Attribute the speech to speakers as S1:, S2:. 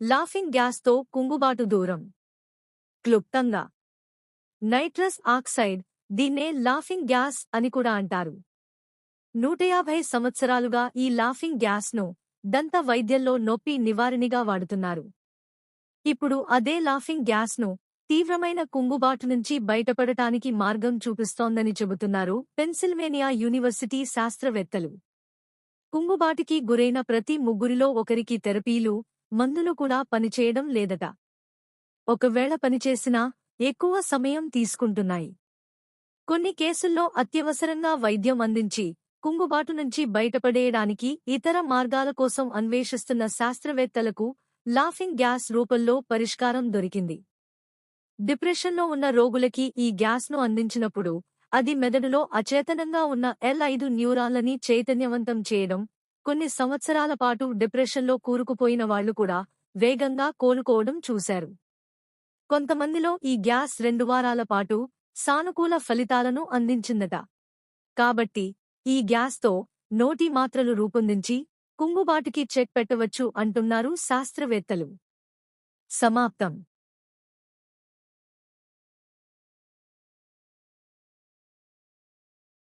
S1: Laughing గ్యాస్తో కుంగుబాటు దూరం. క్లుప్తంగా. నైట్రస్ ఆక్సైడ్ దీన్నే లాఫింగ్ గ్యాస్ అని కూడా అంటారు. నూట యాభై సంవత్సరాలుగా ఈ లాఫింగ్ గ్యాస్ను దంత వైద్యంలో నొప్పి నివారణగా వాడుతున్నారు. ఇప్పుడు అదే లాఫింగ్ గ్యాస్ను తీవ్రమైన కుంగుబాటు నుంచి బయటపడటానికి మార్గం చూపిస్తోందని చెబుతున్నారు పెన్సిల్వేనియా యూనివర్సిటీ శాస్త్రవేత్తలు. కుంగుబాటుకి గురైన ప్రతి ముగ్గురిలో ఒకరికి థెరపీలు మందులు కూడా పనిచేయడం లేదట. ఒకవేళ పనిచేసినా ఎక్కువ సమయం తీసుకుంటున్నాయి. కొన్ని కేసుల్లో అత్యవసరంగా వైద్యం అందించి కుంగుబాటు నుంచి బయటపడేయడానికి ఇతర మార్గాల కోసం అన్వేషిస్తున్న శాస్త్రవేత్తలకు లాఫింగ్ గ్యాస్ రూపంలో పరిష్కారం దొరికింది. డిప్రెషన్లో ఉన్న రోగులకి ఈ గ్యాస్ను అందించినప్పుడు అది మెదడులో అచేతనంగా ఉన్న ఎల్ ఐదు న్యూరాన్లని చైతన్యవంతం చేయడం కొన్ని సంవత్సరాల పాటు డిప్రెషన్లో కూరుకుపోయిన వాళ్ళు కూడా వేగంగా కోలుకోవడం చూశారు. కొంతమందిలో ఈ గ్యాస్ రెండు వారాల పాటు సానుకూల ఫలితాలను అందించిందట. కాబట్టి ఈ గ్యాస్తో నోటి మాత్రలు రూపొందించి కుంగుబాటుకి చెక్ పెట్టవచ్చు అంటున్నారు శాస్త్రవేత్తలు. సమాప్తం.